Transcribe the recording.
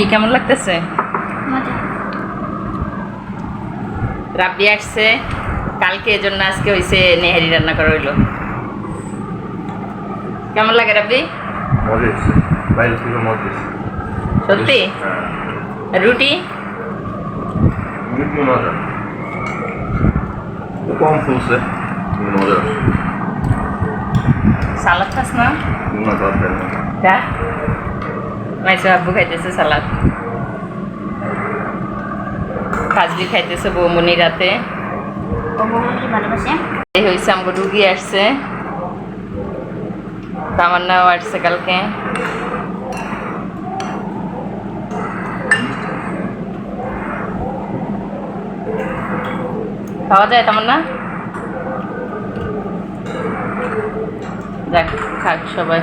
কি কেমন লাগতেছে? মজা। রাব্বি আসছে। কালকে এর জন্য আজকে হয়েছে নেহারি রান্না করা হইল। কেমন লাগে রাব্বি? সত্যি? হ্যাঁ। রুটি? কম ফুলছে সালাদ খাস না? মাইসো আব্বু খাইতেছে সালাদ। কাজলি খাইতেছে বৌমনি রাতে। এই হয়েছে আমাকে রুগী আসছে। তামান্নাও আসছে কালকে। খাওয়া যায় তামান্না? যাক খাক সবাই।